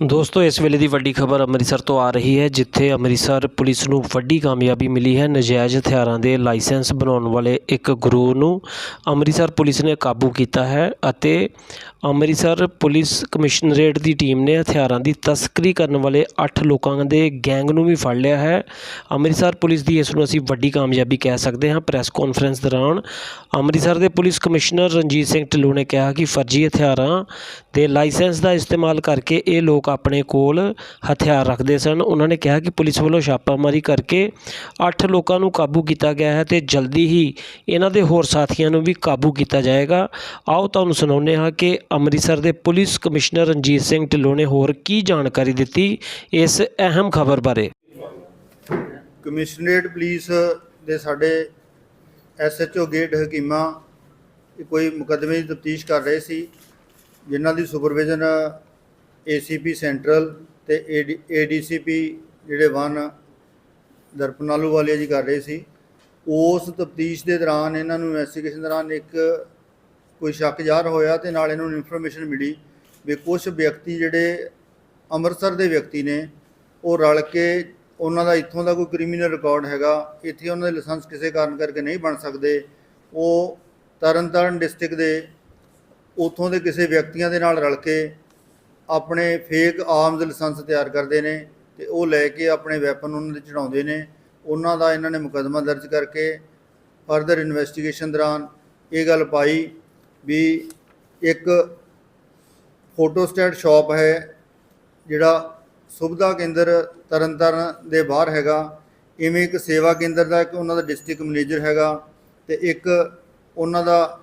ਦੋਸਤੋ, ਇਸ ਵੇਲੇ ਦੀ ਵੱਡੀ ਖਬਰ ਅੰਮ੍ਰਿਤਸਰ ਤੋਂ ਆ ਰਹੀ ਹੈ, ਜਿੱਥੇ ਅੰਮ੍ਰਿਤਸਰ ਪੁਲਿਸ ਨੂੰ ਵੱਡੀ ਕਾਮਯਾਬੀ ਮਿਲੀ ਹੈ। ਨਜਾਇਜ਼ ਹਥਿਆਰਾਂ ਦੇ ਲਾਇਸੈਂਸ ਬਣਾਉਣ ਵਾਲੇ ਇੱਕ ਗਰੋਹ ਨੂੰ ਅੰਮ੍ਰਿਤਸਰ ਪੁਲਿਸ ਨੇ ਕਾਬੂ ਕੀਤਾ ਹੈ ਅਤੇ ਅੰਮ੍ਰਿਤਸਰ ਪੁਲਿਸ ਕਮਿਸ਼ਨਰੇਟ ਦੀ ਟੀਮ ਨੇ ਹਥਿਆਰਾਂ ਦੀ ਤਸਕਰੀ ਕਰਨ ਵਾਲੇ 8 ਲੋਕਾਂ ਦੇ ਗੈਂਗ ਨੂੰ ਵੀ ਫੜ ਲਿਆ ਹੈ। ਅੰਮ੍ਰਿਤਸਰ ਪੁਲਿਸ ਦੀ ਇਸ ਨੂੰ ਅਸੀਂ ਵੱਡੀ ਕਾਮਯਾਬੀ ਕਹਿ ਸਕਦੇ ਹਾਂ। ਪ੍ਰੈਸ ਕਾਨਫਰੰਸ ਦੌਰਾਨ ਅੰਮ੍ਰਿਤਸਰ ਦੇ ਪੁਲਿਸ ਕਮਿਸ਼ਨਰ ਰਣਜੀਤ ਸਿੰਘ ਢਿੱਲੋਂ ਨੇ ਕਿਹਾ ਕਿ ਫਰਜ਼ੀ ਹਥਿਆਰਾਂ ਦੇ ਲਾਇਸੈਂਸ ਦਾ ਇਸਤੇਮਾਲ ਕਰਕੇ ਇਹ ਲੋਕ ਆਪਣੇ ਕੋਲ ਹਥਿਆਰ ਰੱਖਦੇ ਸਨ। ਉਹਨਾਂ ਨੇ ਕਿਹਾ ਕਿ ਪੁਲਿਸ ਵੱਲੋਂ ਛਾਪਾਮਾਰੀ ਕਰਕੇ ਅੱਠ ਲੋਕਾਂ ਨੂੰ ਕਾਬੂ ਕੀਤਾ ਗਿਆ ਹੈ ਅਤੇ ਜਲਦੀ ਹੀ ਇਹਨਾਂ ਦੇ ਹੋਰ ਸਾਥੀਆਂ ਨੂੰ ਵੀ ਕਾਬੂ ਕੀਤਾ ਜਾਏਗਾ। ਆਓ ਤੁਹਾਨੂੰ ਸੁਣਾਉਂਦੇ ਹਾਂ ਕਿ ਅੰਮ੍ਰਿਤਸਰ ਦੇ ਪੁਲਿਸ ਕਮਿਸ਼ਨਰ ਰਣਜੀਤ ਸਿੰਘ ਢਿੱਲੋਂ ਨੇ ਹੋਰ ਕੀ ਜਾਣਕਾਰੀ ਦਿੱਤੀ ਇਸ ਅਹਿਮ ਖਬਰ ਬਾਰੇ। ਕਮਿਸ਼ਨਰੇਟ ਪੁਲਿਸ ਦੇ ਸਾਡੇ ਐਸਐਚਓ ਗੇਟ ਹਕੀਮਾ ਕੋਈ ਮੁਕੱਦਮੇ ਦੀ ਤਫਤੀਸ਼ ਕਰ ਰਹੇ ਸੀ, ਜਿਨ੍ਹਾਂ ਦੀ ਸੁਪਰਵਿਜ਼ਨ ਏਸੀਪੀ ਸੈਂਟਰਲ ਤੇ ਏਡੀਸੀਪੀ ਜਿਹੜੇ ਵਨ ਦਰਪਨਾਲੂ ਵਾਲੇ ਜੀ ਕਰ ਰਹੇ ਸੀ, ਉਸ ਤਫਤੀਸ਼ ਦੇ ਦੌਰਾਨ ਇਹਨਾਂ ਨੂੰ ਇਨਵੈਸਟੀਗੇਸ਼ਨ ਦੌਰਾਨ ਇੱਕ ਕੋਈ ਸ਼ੱਕ ਜ਼ਾਹਰ ਹੋਇਆ ਤੇ ਨਾਲ ਇਹਨਾਂ ਨੂੰ ਇਨਫੋਰਮੇਸ਼ਨ ਮਿਲੀ ਵੀ ਕੁਝ ਵਿਅਕਤੀ ਜਿਹੜੇ ਅੰਮ੍ਰਿਤਸਰ ਦੇ ਵਿਅਕਤੀ ਨੇ, ਉਹ ਰਲ ਕੇ ਉਹਨਾਂ ਦਾ ਇੱਥੋਂ ਦਾ ਕੋਈ ਕ੍ਰਿਮੀਨਲ ਰਿਕਾਰਡ ਹੈਗਾ, ਇੱਥੇ ਉਹਨਾਂ ਦੇ ਲਾਇਸੈਂਸ ਕਿਸੇ ਕਾਰਨ ਕਰਕੇ ਨਹੀਂ ਬਣ ਸਕਦੇ, ਉਹ ਤਰਨਤਾਰਨ ਡਿਸਟ੍ਰਿਕਟ ਦੇ, ਉੱਥੋਂ ਦੇ ਕਿਸੇ ਵਿਅਕਤੀਆਂ ਦੇ ਨਾਲ ਰਲ ਕੇ ਆਪਣੇ ਫੇਕ ਆਰਮਜ਼ ਲਾਇਸੈਂਸ ਤਿਆਰ ਕਰਦੇ ਨੇ ਤੇ ਉਹ ਲੈ ਕੇ ਆਪਣੇ ਵੈਪਨ ਉਹਨਾਂ ਦੇ ਚੜਾਉਂਦੇ ਨੇ। ਉਹਨਾਂ ਦਾ ਇਹਨਾਂ ਨੇ ਮੁਕੱਦਮਾ ਦਰਜ ਕਰਕੇ ਫਰਦਰ ਇਨਵੈਸਟੀਗੇਸ਼ਨ ਦੌਰਾਨ ਇਹ ਗੱਲ ਪਾਈ ਵੀ ਇੱਕ ਫੋਟੋਸਟੇਟ ਸ਼ਾਪ ਹੈ, ਜਿਹੜਾ ਸੁਵਿਧਾ ਕੇਂਦਰ ਤਰਨਤਾਰਨ ਦੇ ਬਾਹਰ ਹੈਗਾ। ਇਵੇਂ ਇੱਕ ਸੇਵਾ ਕੇਂਦਰ ਦਾ ਇੱਕ ਉਹਨਾਂ ਦਾ ਡਿਸਟ੍ਰਿਕਟ ਮੈਨੇਜਰ ਹੈਗਾ ਤੇ ਇੱਕ ਉਹਨਾਂ ਦਾ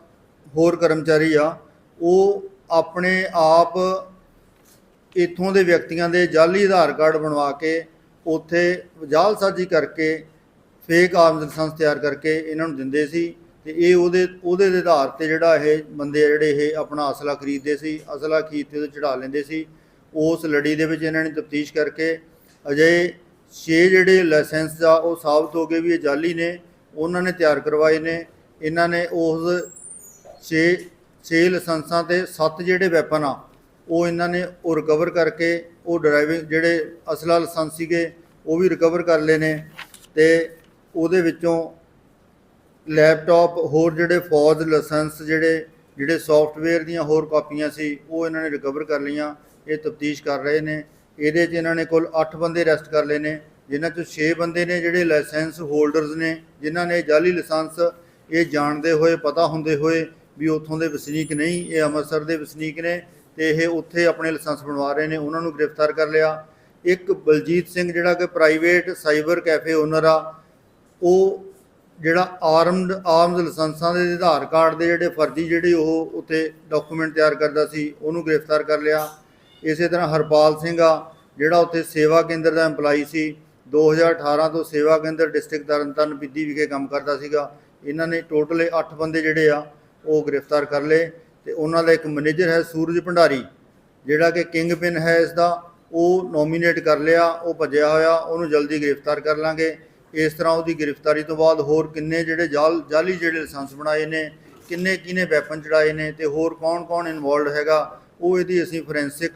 ਹੋਰ ਕਰਮਚਾਰੀ ਆ। ਉਹ ਆਪਣੇ ਆਪ ਇੱਥੋਂ ਦੇ ਵਿਅਕਤੀਆਂ ਦੇ ਜਾਲੀ ਆਧਾਰ ਕਾਰਡ ਬਣਵਾ ਕੇ ਉੱਥੇ ਜਾਲਸਾਜ਼ੀ ਕਰਕੇ ਫੇਕ ਆਰਮਜ਼ ਲਾਇਸੈਂਸ ਤਿਆਰ ਕਰਕੇ ਇਹਨਾਂ ਨੂੰ ਦਿੰਦੇ ਸੀ ਤੇ ਇਹ ਉਹਦੇ ਉਹਦੇ ਦੇ ਆਧਾਰ ਤੇ ਜਿਹੜਾ ਇਹ ਬੰਦੇ ਆ ਜਿਹੜੇ ਇਹ ਆਪਣਾ ਅਸਲਾ ਖਰੀਦਦੇ ਸੀ, ਅਸਲਾ ਖਰੀਦ ਤੇ ਉਹਦੇ ਚੜਾ ਲੈਂਦੇ ਸੀ, ਉਸ ਲੜੀ ਦੇ ਵਿੱਚ ਇਹਨਾਂ ਨੇ ਤਫਤੀਸ਼ ਕਰਕੇ ਅਜੇ 6 ਜਿਹੜੇ ਲਾਇਸੈਂਸ ਆ ਉਹ ਸਾਬਤ ਹੋ ਗਏ ਵੀ ਇਹ ਜਾਲੀ ਨੇ, ਉਹਨਾਂ ਨੇ ਤਿਆਰ ਕਰਵਾਏ ਨੇ, ਇਹਨਾਂ ਨੇ ਉਸ 6 6 ਲਾਇਸੈਂਸਾਂ ਤੇ 7 ਜਿਹੜੇ ਵੈਪਨ ਆ ਉਹ ਇਹਨਾਂ ਨੇ ਉਹ ਰਿਕਵਰ ਕਰਕੇ ਉਹ ਡਰਾਈਵਿੰਗ ਜਿਹੜੇ ਅਸਲਾ ਲਾਇਸੈਂਸ ਸੀਗੇ, ਉਹ ਵੀ ਰਿਕਵਰ ਕਰ ਲਏ ਨੇ ਤੇ ਉਹਦੇ ਵਿੱਚੋਂ ਲੈਪਟਾਪ ਹੋਰ ਜਿਹੜੇ ਫੌਜ ਲਾਇਸੈਂਸ ਜਿਹੜੇ ਜਿਹੜੇ ਸੌਫਟਵੇਅਰ ਦੀਆਂ ਹੋਰ ਕਾਪੀਆਂ ਸੀ, ਉਹ ਇਹਨਾਂ ਨੇ ਰਿਕਵਰ ਕਰ ਲਈਆਂ, ਇਹ ਤਫਤੀਸ਼ ਕਰ ਰਹੇ ਨੇ। ਇਹਦੇ 'ਚ ਇਹਨਾਂ ਨੇ ਕੁੱਲ 8 ਬੰਦੇ ਅਰੈਸਟ ਕਰ ਲਏ ਨੇ, ਜਿਨ੍ਹਾਂ 'ਚੋਂ 6 ਬੰਦੇ ਨੇ ਜਿਹੜੇ ਲਾਇਸੈਂਸ ਹੋਲਡਰਸ ਨੇ, ਜਿਨ੍ਹਾਂ ਨੇ ਜਾਲੀ ਲਾਇਸੈਂਸ ਇਹ ਜਾਣਦੇ ਹੋਏ, ਪਤਾ ਹੁੰਦੇ ਹੋਏ ਵੀ ਉੱਥੋਂ ਦੇ ਵਸਨੀਕ ਨਹੀਂ, ਇਹ ਅੰਮ੍ਰਿਤਸਰ ਦੇ ਵਸਨੀਕ ਨੇ। ਤੇ ਇਹ ਉੱਥੇ ਆਪਣੇ ਲਾਇਸੈਂਸ ਬਣਵਾ ਰਹੇ ਨੇ, ਉਹਨਾਂ ਨੂੰ ਗ੍ਰਿਫਤਾਰ ਕਰ ਲਿਆ। ਇੱਕ ਬਲਜੀਤ ਸਿੰਘ ਜਿਹੜਾ ਕਿ ਪ੍ਰਾਈਵੇਟ ਸਾਈਬਰ ਕੈਫੇ ਓਨਰ ਆ, ਉਹ ਜਿਹੜਾ ਆਰਮਡ ਆਰਮਜ਼ ਲਾਇਸੈਂਸਾਂ ਦੇ ਆਧਾਰ ਕਾਰਡ ਦੇ ਜਿਹੜੇ ਫਰਜ਼ੀ ਜਿਹੜੇ ਉਹ ਉੱਥੇ ਡਾਕੂਮੈਂਟ ਤਿਆਰ ਕਰਦਾ ਸੀ, ਉਹਨੂੰ ਗ੍ਰਿਫਤਾਰ ਕਰ ਲਿਆ। ਇਸੇ ਤਰ੍ਹਾਂ ਹਰਪਾਲ ਸਿੰਘ ਆ, ਜਿਹੜਾ ਉੱਥੇ ਸੇਵਾ ਕੇਂਦਰ ਦਾ EMPLOYE ਸੀ 2018 ਤੋਂ ਸੇਵਾ ਕੇਂਦਰ ਡਿਸਟ੍ਰਿਕਟ ਤਰਨਤਾਰਨ ਬਿੱਦੀ ਵਿਖੇ ਕੰਮ ਕਰਦਾ ਸੀਗਾ। ਇਹਨਾਂ ਨੇ ਟੋਟਲ 8 ਬੰਦੇ ਜਿਹੜੇ ਆ, ਉਹ ਗ੍ਰਿਫਤਾਰ ਕਰ ਲਏ। ਤੇ ਉਹਨਾਂ ਦਾ ਇੱਕ ਮੈਨੇਜਰ ਹੈ ਸੂਰਜ ਭੰਡਾਰੀ ਜਿਹੜਾ ਕਿ ਕਿੰਗ ਪਿਨ ਹੈ ਇਸ ਦਾ ਉਹ ਨੋਮੀਨੇਟ ਕਰ ਲਿਆ ਉਹ ਭੱਜਿਆ ਹੋਇਆ ਉਹਨੂੰ ਜਲਦੀ ਗ੍ਰਿਫਤਾਰ ਕਰ ਲਾਂਗੇ। ਇਸ ਤਰ੍ਹਾਂ ਉਹਦੀ ਗ੍ਰਿਫਤਾਰੀ ਤੋਂ ਬਾਅਦ ਹੋਰ ਕਿੰਨੇ ਜਿਹੜੇ ਜਾਲ ਜਾਲੀ ਜਿਹੜੇ ਲਾਇਸੈਂਸ ਬਣਾਏ ਨੇ ਕਿੰਨੇ ਕਿਹਨੇ ਵੈਪਨ ਚੜਾਏ ਨੇ ਤੇ ਹੋਰ ਕੌਣ-ਕੌਣ ਇਨਵੋਲਡ ਹੈਗਾ ਉਹ ਇਹਦੀ ਅਸੀਂ ਫੋਰੈਂਸਿਕ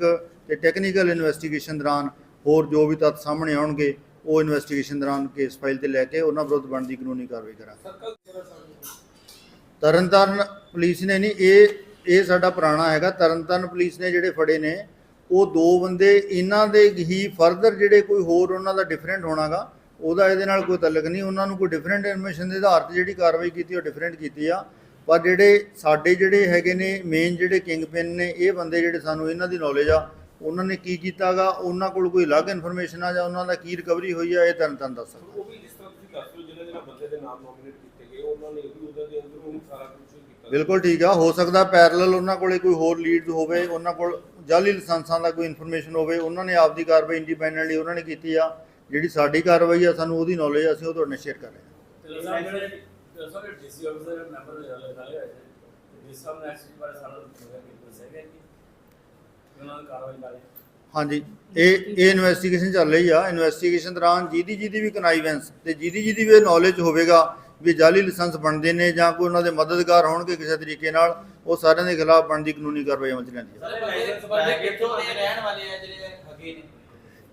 ਤੇ ਟੈਕਨੀਕਲ ਇਨਵੈਸਟੀਗੇਸ਼ਨ ਦੌਰਾਨ ਹੋਰ ਜੋ ਵੀ ਤੱਥ ਸਾਹਮਣੇ ਆਉਣਗੇ ਉਹ ਇਨਵੈਸਟੀਗੇਸ਼ਨ ਦੌਰਾਨ ਕੇਸ ਫਾਈਲ ਤੇ ਲੈ ਕੇ ਉਹਨਾਂ ਵਿਰੁੱਧ ਬਣਦੀ ਕਾਨੂੰਨੀ ਕਾਰਵਾਈ ਕਰਾਂਗੇ। ਤਰਨਤਾਰਨ ਪੁਲਿਸ ਨੇ ਨਹੀਂ ਇਹ ਇਹ ਸਾਡਾ ਪੁਰਾਣਾ ਹੈਗਾ, ਤਰਨਤਾਰਨ ਪੁਲਿਸ ਨੇ ਜਿਹੜੇ ਫੜੇ ਨੇ, ਉਹ ਦੋ ਬੰਦੇ ਇਹਨਾਂ ਦੇ ਹੀ ਫਰਦਰ ਜਿਹੜੇ ਕੋਈ ਹੋਰ ਉਹਨਾਂ ਦਾ ਡਿਫਰੈਂਟ ਹੋਣਾਗਾ, ਉਹਦਾ ਇਹਦੇ ਨਾਲ ਕੋਈ ਤਾਲੁਕ ਨਹੀਂ, ਉਹਨਾਂ ਨੂੰ ਕੋਈ ਡਿਫਰੈਂਟ ਇਨਫੋਰਮੇਸ਼ਨ ਦੇ ਆਧਾਰ ਤੇ ਜਿਹੜੀ ਕਾਰਵਾਈ ਕੀਤੀ, ਉਹ ਡਿਫਰੈਂਟ ਕੀਤੀ ਆ। ਪਰ ਜਿਹੜੇ ਸਾਡੇ ਜਿਹੜੇ ਹੈਗੇ ਨੇ ਮੇਨ ਜਿਹੜੇ ਕਿੰਗ ਪਿਨ ਨੇ, ਇਹ ਬੰਦੇ ਜਿਹੜੇ ਸਾਨੂੰ ਇਹਨਾਂ ਦੀ ਨੌਲੇਜ ਆ, ਉਹਨਾਂ ਨੇ ਕੀ ਕੀਤਾਗਾ, ਉਹਨਾਂ ਕੋਲ ਕੋਈ ਅਲੱਗ ਇਨਫੋਰਮੇਸ਼ਨ ਆ ਜਾਂ ਉਹਨਾਂ ਦਾ ਕੀ ਰਿਕਵਰੀ ਹੋਈ ਆ, ਇਹ ਤਰਨ ਤਰਨ ਦੱਸ ਸਕਦਾ ਉਹ ਵੀ ਜਿਸ ਤਰ੍ਹਾਂ ਤੁਸੀਂ ਦੱਸ ਰਹੇ ਹੋ ਜਿਹਨਾਂ ਜਿਹਨਾਂ ਬੰਦੇ ਦੇ ਨਾਮ ਨੋਮੀਨੇਟ ਕੀਤੇ ਗਏ ਉਹਨਾਂ ਨੇ ਵੀ ਉਹਦੇ ਦੇ ਅੰਦਰੋਂ ਸਾਰਾ ਕੁਝ ਕੀਤਾ ਬਿਲਕੁਲ ਠੀਕ ਆ ਹੋ ਸਕਦਾ ਪੈਰਲਲ ਉਹਨਾਂ ਕੋਲੇ ਕੋਈ ਹੋਰ ਲੀਡਸ ਹੋਵੇ ਉਹਨਾਂ ਕੋਲ ਜਾਲੀ ਲਾਇਸੈਂਸਾਂ ਦਾ ਕੋਈ ਇਨਫੋਰਮੇਸ਼ਨ ਹੋਵੇ ਉਹਨਾਂ ਨੇ ਆਪਦੀ ਕਾਰਵਾਈ ਇੰਡੀਪੈਂਡੈਂਟਲੀ ਉਹਨਾਂ ਨੇ ਕੀਤੀ ਆ ਜਿਹੜੀ ਸਾਡੀ ਕਾਰਵਾਈ ਆ ਸਾਨੂੰ ਉਹਦੀ ਨੌਲੇਜ ਅਸੀਂ ਉਹ ਤੁਹਾਡੇ ਨਾਲ ਸ਼ੇਅਰ ਕਰ ਰਹੇ ਹਾਂ। ਸਰ ਡੀਸੀ ਮੈਂਬਰ ਦੱਸਿਆ ਕਿ ਉਹਨਾਂ ਕਾਰਵਾਈ ਹਾਂਜੀ ਇਹ ਇਹ ਇਨਵੈਸਟੀਗੇਸ਼ਨ ਚੱਲ ਰਹੀ ਆ। ਇਨਵੈਸਟੀਗੇਸ਼ਨ ਦੌਰਾਨ ਜਿਹਦੀ ਜਿਹਦੀ ਵੀ ਕਨਾਈਵੈਂਸ ਤੇ ਜਿਹਦੀ ਜਿਹਦੀ ਵੀ ਨੌਲੇਜ ਹੋਵੇਗਾ ਵੀ ਜਾਲੀ ਲਾਇਸੈਂਸ ਬਣਦੇ ਨੇ ਜਾਂ ਕੋਈ ਉਹਨਾਂ ਦੇ ਮਦਦਗਾਰ ਹੋਣਗੇ ਕਿਸੇ ਤਰੀਕੇ ਨਾਲ ਉਹ ਸਾਰਿਆਂ ਦੇ ਖਿਲਾਫ ਬਣਦੀ ਕਾਨੂੰਨੀ ਕਾਰਵਾਈ ਅਮਲ ਚ ਲੈਂਦੀ ਹੈ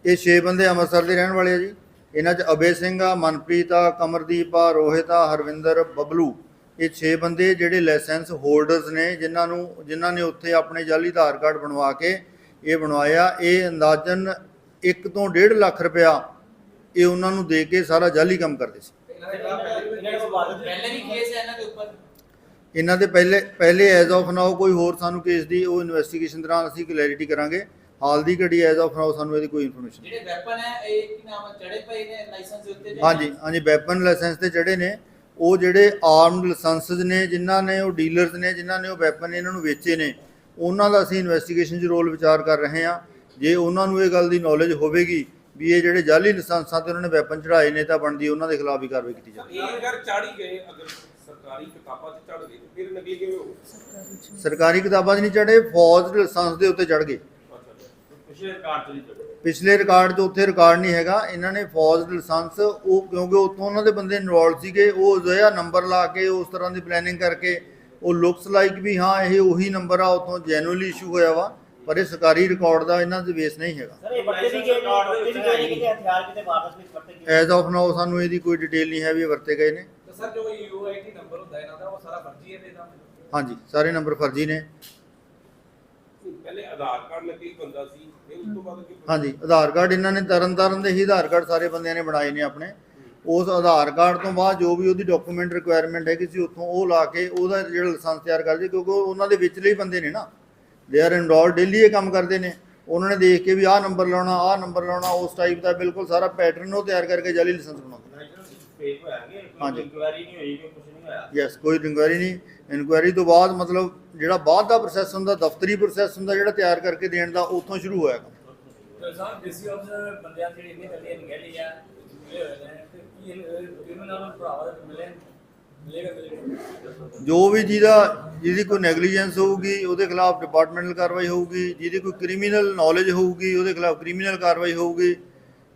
ਇਹ 6 ਬੰਦੇ ਅੰਮ੍ਰਿਤਸਰ ਦੇ ਰਹਿਣ ਵਾਲੇ ਆ ਜੀ। ਇਹਨਾਂ 'ਚ ਅਬੇ ਸਿੰਘ ਆ ਮਨਪ੍ਰੀਤ ਆ ਕਮਰਦੀਪ ਆ ਰੋਹਿਤ ਆ ਹਰਵਿੰਦਰ ਬਬਲੂ। ਇਹ 6 ਬੰਦੇ ਜਿਹੜੇ ਲਾਇਸੈਂਸ ਹੋਲਡਰਸ ਨੇ ਜਿਨ੍ਹਾਂ ਨੂੰ ਜਿਨ੍ਹਾਂ ਨੇ ਉੱਥੇ ਆਪਣੇ ਜਾਲੀ ਆਧਾਰ ਕਾਰਡ ਬਣਵਾ ਕੇ ਇਹ ਬਣਵਾਇਆ। ਇਹ ਅੰਦਾਜ਼ਨ 1 ਤੋਂ 1.5 ਲੱਖ ਰੁਪਇਆ ਇਹ ਉਹਨਾਂ ਨੂੰ ਦੇ ਕੇ ਸਾਰਾ ਜਾਲੀ ਕੰਮ ਕਰਦੇ ਸੀ। ਇਹਨਾਂ ਦੇ ਪਹਿਲੇ ਵੀ ਕੇਸ ਹੈ ਇਹਨਾਂ ਇਹਨਾਂ ਦੇ ਪਹਿਲੇ ਪਹਿਲੇ ਐਜ਼ ਆਫ ਨਾਓ ਕੋਈ ਹੋਰ ਸਾਨੂੰ ਕੇਸ ਦੀ ਉਹ ਇਨਵੈਸਟੀਗੇਸ਼ਨ ਦੌਰਾਨ ਅਸੀਂ ਕਲੈਰਿਟੀ ਕਰਾਂਗੇ। ਹਾਲ ਦੀ ਘੜੀ ਐਜ਼ ਆਫ ਨਾਓ ਸਾਨੂੰ ਇਹਦੀ ਕੋਈ ਇਨਫੋਰਮੇਸ਼ਨ ਜਿਹੜੇ ਵੈਪਨ ਹੈ ਇਹ ਕੀ ਨਾਮ ਹੈ ਚੜੇ ਪਏ ਨੇ ਲਾਇਸੈਂਸ ਦੇ ਉੱਤੇ ਹਾਂਜੀ ਹਾਂਜੀ ਵੈਪਨ ਲਾਇਸੈਂਸ ਤੇ ਜਿਹੜੇ ਨੇ, ਉਹ ਜਿਹੜੇ ਆਰਮਡ ਲਾਇਸੈਂਸਸ ਨੇ, ਜਿਨ੍ਹਾਂ ਨੇ ਉਹ ਡੀਲਰਸ ਨੇ, ਜਿਨ੍ਹਾਂ ਨੇ ਉਹ ਵੈਪਨ ਇਹਨਾਂ ਨੂੰ ਵੇਚੇ ਨੇ, ਉਹਨਾਂ ਦਾ ਅਸੀਂ ਇਨਵੈਸਟੀਗੇਸ਼ਨ 'ਚ ਰੋਲ ਵਿਚਾਰ ਕਰ ਰਹੇ ਹਾਂ। ਜੇ ਉਹਨਾਂ ਨੂੰ ਇਹ ਗੱਲ ਦੀ ਨੌਲੇਜ ਹੋਵੇਗੀ ਵੀ ਇਹ ਜਿਹੜੇ ਜਾਲੀ ਲਾਇਸੈਂਸਾਂ ਤੇ ਉਹਨਾਂ ਨੇ ਵੈਪਨ ਚੜਾਏ ਨੇ ਤਾਂ ਬਣਦੀ ਉਹਨਾਂ ਦੇ ਖਿਲਾਫ ਵੀ ਕਾਰਵਾਈ ਕੀਤੀ ਜਾਵੇ ਇਹ ਅਗਰ ਚਾੜੀ ਗਏ ਅਗਰ ਸਰਕਾਰੀ ਕਿਤਾਬਾਂ 'ਚ ਚੜ ਗਏ ਫਿਰ ਨਕਲੀ ਕਿਵੇਂ ਹੋਊ? ਸਰਕਾਰੀ ਕਿਤਾਬਾਂ 'ਚ ਨਹੀਂ ਚੜੇ ਫੌਜ ਲਾਇਸੈਂਸ ਦੇ ਉੱਤੇ ਚੜ ਗਏ। ਪਿਛਲੇ ਰਿਕਾਰਡ ਤੋਂ ਨਹੀਂ ਚੜੇ ਪਿਛਲੇ ਰਿਕਾਰਡ 'ਚ ਉੱਥੇ ਰਿਕਾਰਡ ਨਹੀਂ ਹੈਗਾ ਇਹਨਾਂ ਨੇ ਫੌਜ ਲਾਇਸੈਂਸ ਉਹ ਕਿਉਂਕਿ ਉੱਥੋਂ ਉਹਨਾਂ ਦੇ ਬੰਦੇ ਇਨਵੋਲਡ ਸੀਗੇ ਉਹ ਜਿਹੜਾ ਨੰਬਰ ਲਾ ਕੇ ਉਸ ਤਰ੍ਹਾਂ ਦੀ ਪਲੈਨਿੰਗ ਕਰਕੇ ਉਹ ਲੁਕਸ ਲਾਈਕ ਵੀ ਹਾਂ ਇਹ ਉਹੀ ਨੰਬਰ ਆ ਉੱਥੋਂ ਜੈਨੂਅਲੀ ਇਸ਼ੂ ਹੋਇਆ ਵਾ। ਪਰ ਇਹ ਸਰਕਾਰੀ ਰਿਕਾਰਡ ਦਾ ਇਹਨਾਂ ਦੇ ਬੇਸ ਨਹੀਂ ਹੈਗਾ। ਸਰ ਇਹ ਵਰਤੇ ਵੀ ਗਏ ਨੇ ਵਰਤੇ ਵੀ ਗਏ ਨੇ ਕਿ ਹਥਿਆਰ ਕਿਤੇ ਵਾਰਦਾਤ ਵਿੱਚ ਵਰਤੇ ਗਏ ਐਜ਼ ਆਫ ਨਾਓ ਸਾਨੂੰ ਇਹਦੀ ਕੋਈ ਡਿਟੇਲ ਨਹੀਂ ਹੈ ਵੀ ਇਹ ਵਰਤੇ ਗਏ ਨੇ। ਤੇ ਸਰ ਜੋ ਯੂਆਈਟੀ ਨੰਬਰ ਹੁੰਦਾ ਇਹਨਾਂ ਦਾ ਉਹ ਸਾਰਾ ਫਰਜ਼ੀ ਹੈ ਤੇ ਇਹਦਾ? ਹਾਂਜੀ ਸਾਰੇ ਨੰਬਰ ਫਰਜ਼ੀ ਨੇ। ਪਹਿਲੇ ਆਧਾਰ ਕਾਰਡ ਨਕਲੀ ਬੰਦਾ ਸੀ ਫਿਰ ਉਸ ਤੋਂ ਬਾਅਦ ਅੱਗੇ ਹਾਂਜੀ ਆਧਾਰ ਕਾਰਡ ਇਹਨਾਂ ਨੇ ਤਰਨ ਤਾਰਨ ਦੇ ਹੀ ਆਧਾਰ ਕਾਰਡ ਸਾਰੇ ਬੰਦਿਆਂ ਨੇ ਬਣਾਏ ਨੇ ਆਪਣੇ। ਉਸ ਆਧਾਰ ਕਾਰਡ ਤੋਂ ਬਾਅਦ ਜੋ ਵੀ ਉਹਦੀ ਡਾਕੂਮੈਂਟ ਰਿਕੁਆਇਰਮੈਂਟ ਹੈ ਕਿਸੇ ਉੱਥੋਂ ਉਹ ਲਾ ਕੇ ਉਹਦਾ ਜਿਹੜਾ ਲਾਇਸੈਂਸ ਤਿਆਰ ਕਰਦੇ ਕਿਉਂਕਿ ਉਹ ਉਹਨਾਂ ਦੇ ਵਿਚਲੇ ਹੀ ਬੰਦੇ ਨੇ ਨਾ। ਦੇ ਆਰ ਇਨਰੋਲ ਡੇਲੀ ਇਹ ਕੰਮ ਕਰਦੇ ਨੇ। ਉਹਨਾਂ ਨੇ ਦੇਖ ਕੇ ਵੀ ਆਹ ਨੰਬਰ ਲਾਉਣਾ, ਆਹ ਨੰਬਰ ਲਾਉਣਾ, ਉਸ ਟਾਈਪ ਦਾ ਬਿਲਕੁਲ ਸਾਰਾ ਪੈਟਰਨ ਉਹ ਤਿਆਰ ਕਰਕੇ ਜਾਲੀ ਲਾਇਸੈਂਸ ਬਣਾਉਂਦੇ ਹਾਂਜੀ। ਇਨਕੁਆਇਰੀ ਨਹੀਂ ਹੋਈ ਕਿ ਕੁਝ ਨਹੀਂ ਹੋਇਆ ਯੈਸ ਕੋਈ ਇਨਕੁਆਇਰੀ ਨਹੀਂ। ਇਨਕੁਆਇਰੀ ਤੋਂ ਬਾਅਦ ਮਤਲਬ ਜਿਹੜਾ ਬਾਅਦ ਦਾ ਪ੍ਰੋਸੈਸ ਹੁੰਦਾ, ਦਫ਼ਤਰੀ ਪ੍ਰੋਸੈਸ ਹੁੰਦਾ, ਜਿਹੜਾ ਤਿਆਰ ਕਰਕੇ ਦੇਣ ਦਾ, ਉੱਥੋਂ ਸ਼ੁਰੂ ਹੋਇਆ ਕੰਮ। ਤੇ ਸਾਹਿਬ ਡੀਸੀ ਆਫਿਸਰ ਬੰਦਿਆਂ ਦੀ ਇੰਨੀ ਗੱਡੀ ਨਿਕਲੀ ਆ ਮਿਲੇ ਹੋਏ ਨੇ, ਤੇ ਕੀ ਕ੍ਰਿਮੀਨਲ ਨੂੰ ਭਰਾਵਾ ਮਿਲੇ ਜੋ ਵੀ ਜਿਹਦਾ ਜਿਹਦੀ ਕੋਈ ਨੈਗਲੀਜੈਂਸ ਹੋਊਗੀ, ਉਹਦੇ ਖਿਲਾਫ ਡਿਪਾਰਟਮੈਂਟਲ ਕਾਰਵਾਈ ਹੋਊਗੀ, ਜਿਹਦੀ ਕੋਈ ਕ੍ਰਿਮੀਨਲ ਨੌਲੇਜ ਹੋਊਗੀ, ਉਹਦੇ ਖਿਲਾਫ ਕ੍ਰਿਮੀਨਲ ਕਾਰਵਾਈ ਹੋਊਗੀ।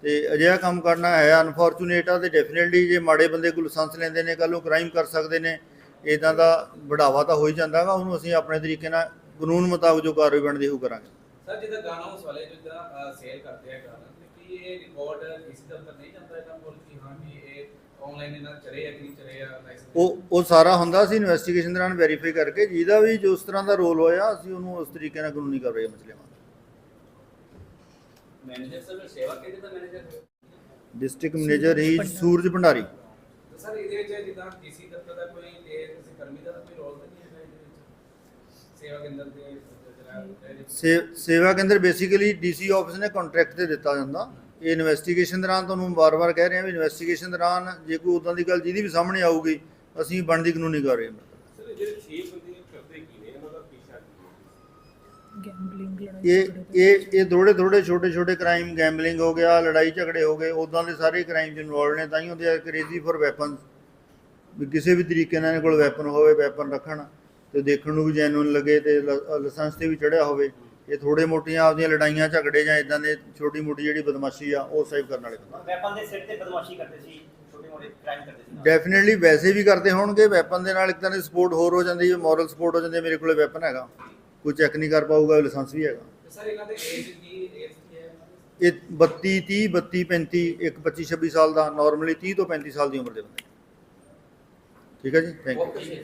ਤੇ ਅਜਿਹਾ ਕੰਮ ਕਰਨਾ ਹੈ ਅਨਫੋਰਚੂਨੇਟ ਆ ਤੇ ਡੈਫੀਨਿਟਲੀ ਜੇ ਮਾੜੇ ਬੰਦੇ ਕੋਲ ਲਾਇਸੈਂਸ ਲੈਂਦੇ ਨੇ, ਕੱਲ੍ਹ ਉਹ ਕ੍ਰਾਈਮ ਕਰ ਸਕਦੇ ਨੇ ਇਦਾਂ ਦਾ ਬੜਾਵਾ ਤਾਂ ਹੋ ਹੀ ਜਾਂਦਾ ਵਾ ਉਹਨੂੰ ਅਸੀਂ ਆਪਣੇ ਤਰੀਕੇ ਨਾਲ ਕਾਨੂੰਨ ਮੁਤਾਬਕ ਜੋ ਕਾਰਵਾਈ ਬਣਦੀ ਉਹ ਕਰਾਂਗੇ। ਸਰ, ਜਿੱਦਾਂ ਗਾਣਾ ਉਸ ਵਾਲੇ ਜਿੱਦਾਂ ਸੇਲ ਕਰਦੇ ਆ ਗਾਣਾ ਕੀ ਇਹ ਰਿਕਾਰਡ ਕਿਸੇ ਦਾ ਨਹੀਂ ਜਾਂਦਾ ਇਹਨਾਂ ਕੋਲ ਕਿ ਹਾਂ ਵੀ ਇਹ ਆਨਲਾਈਨ ਇਹਨਾਂ ਚਲੇ ਆ ਕਿ ਨਹੀਂ ਚਲੇ ਆ ਲਾਇਸੈਂਸ ਉਹ ਉਹ ਸਾਰਾ ਹੁੰਦਾ ਸੀ ਇਨਵੈਸਟੀਗੇਸ਼ਨ ਦੌਰਾਨ ਵੈਰੀਫਾਈ ਕਰਕੇ ਜਿਹਦਾ ਵੀ ਜੋ ਉਸ ਤਰ੍ਹਾਂ ਦਾ ਰੋਲ ਹੋਇਆ ਅਸੀਂ ਉਹਨੂੰ ਉਸ ਤਰੀਕੇ ਨਾਲ ਕਾਨੂੰਨੀ ਕਾਰਵਾਈ ਅਮਲ ਚ ਲਿਆਵਾਂਗੇ। ਮੈਨੇਜਰ ਸਰ ਸੇਵਾ ਕਿਹੜੇ ਦਾ ਮੈਨੇਜਰ ਡਿਸਟ੍ਰਿਕਟ ਮੈਨੇਜਰ ਹੀ ਸੂਰਜ ਭੰਡਾਰੀ। ਸਰ ਇਹਦੇ ਵਿੱਚ ਜਿੱਦਾਂ ਡੀਸੀ ਦਫ਼ਤਰ ਦਾ ਕੋਈ ਤੇ ਕਿਸੇ ਕਰਮੀ ਦਾ ਕੋਈ ਰੋਲ ਨਹੀਂ ਹੈ ਇਹਦੇ ਵਿੱਚ? ਸੇਵਾ ਕੇਂਦਰ ਦੇ ਸੇਵਾ ਕੇਂਦਰ ਬੇਸਿਕਲੀ ਡੀਸੀ ਆਫਿਸ ਨੇ ਕੰਟਰੈਕਟ ਤੇ ਦਿੱਤਾ ਜਾਂਦਾ। ਇਹ ਇਨਵੈਸਟੀਗੇਸ਼ਨ ਦੌਰਾਨ ਤੁਹਾਨੂੰ ਵਾਰ-ਵਾਰ ਕਹਿ ਰਹੇ ਹਾਂ ਵੀ ਇਨਵੈਸਟੀਗੇਸ਼ਨ ਦੌਰਾਨ ਜੇ ਕੋਈ ਉਦਾਂ ਦੀ ਗੱਲ ਜਿਹਦੀ ਵੀ ਸਾਹਮਣੇ ਆਊਗੀ ਅਸੀਂ ਬਣਦੀ ਕਾਨੂੰਨੀ ਕਾਰਵਾਈ ਅਮਲ ਸਰ ਇਹ ਜਿਹੜੇ 6 ਬੰਦੇ ਕਰਦੇ ਕੀ ਨੇ? ਇਹਨਾਂ ਦਾ ਪੀਛਾ ਕੀ ਹੈ? ਗੈਂਬਲਿੰਗ ਲੜਾਈ ਇਹ ਇਹ ਇਹ ਥੋੜੇ ਥੋੜੇ ਛੋਟੇ ਛੋਟੇ ਕ੍ਰਾਈਮ ਗੈਂਬਲਿੰਗ ਹੋ ਗਿਆ ਲੜਾਈ ਝਗੜੇ ਹੋ ਗਏ ਉਦਾਂ ਦੇ ਸਾਰੇ ਕ੍ਰਾਈਮ ਚ ਇਨਵੋਲਡ ਨੇ ਤਾਂ ਹੀ ਹੁੰਦੇ ਆ ਕ੍ਰੇਜ਼ੀ ਫॉर ਵੈਪਨਸ ਵੀ ਕਿਸੇ ਵੀ ਤਰੀਕੇ ਨਾਲ ਇਹਨਾਂ ਕੋਲ ਵੈਪਨ ਹੋਵੇ ਵੈਪਨ ਰੱਖਣ ਤੇ ਦੇਖਣ ਨੂੰ ਵੀ ਜੈਨੂਇਨ ਲੱਗੇ ਤੇ ਲਾਇਸੈਂਸ ਤੇ ਵੀ ਚੜਿਆ ਹੋਵੇ। ਇਹ ਥੋੜੇ ਮੋਟੀਆਂ ਆਪਦੀਆਂ ਲੜਾਈਆਂ ਝਗੜੇ ਜਾਂ ਇਦਾਂ ਦੇ ਛੋਟੀ ਮੋਟੀ ਜਿਹੜੀ ਬਦਮਾਸ਼ੀ ਆ ਉਹ ਸੇਵ ਕਰਨ ਵਾਲੇ ਬੰਦੇ ਵੈਪਨ ਦੇ ਸਿਰ ਤੇ ਬਦਮਾਸ਼ੀ ਕਰਦੇ ਸੀ ਛੋਟੇ ਮੋਟੇ ਕ੍ਰਾਈਮ ਕਰਦੇ ਸੀ। ਡੈਫੀਨਿਟਲੀ ਵੈਸੇ ਵੀ ਕਰਦੇ ਹੋਣਗੇ ਵੈਪਨ ਦੇ ਨਾਲ ਇੱਕ ਤਰ੍ਹਾਂ ਦੀ ਸਪੋਰਟ ਹੋਰ ਹੋ ਜਾਂਦੀ ਹੈ ਮੋਰਲ ਸਪੋਰਟ ਹੋ ਜਾਂਦੀ ਹੈ ਮੇਰੇ ਕੋਲੇ ਵੈਪਨ ਹੈਗਾ। ਕੋਈ ਚੈੱਕ ਨਹੀਂ ਕਰ ਪਾਊਗਾ ਲਾਇਸੈਂਸ ਵੀ ਹੈਗਾ। ਸਰ ਇਹਨਾਂ ਦੇ ਏਜ ਕੀ ਏਜ ਕੀ ਹੈ? ਇਹ 32 30 32 35 ਇੱਕ 25 26 ਸਾਲ ਦਾ ਨਾਰਮਲੀ 30 ਤੋਂ 35 ਸਾਲ ਦੀ ਉਮਰ ਦੇ ਬੰਦੇ। ਠੀਕ ਹੈ ਜੀ ਥੈਂਕ ਯੂ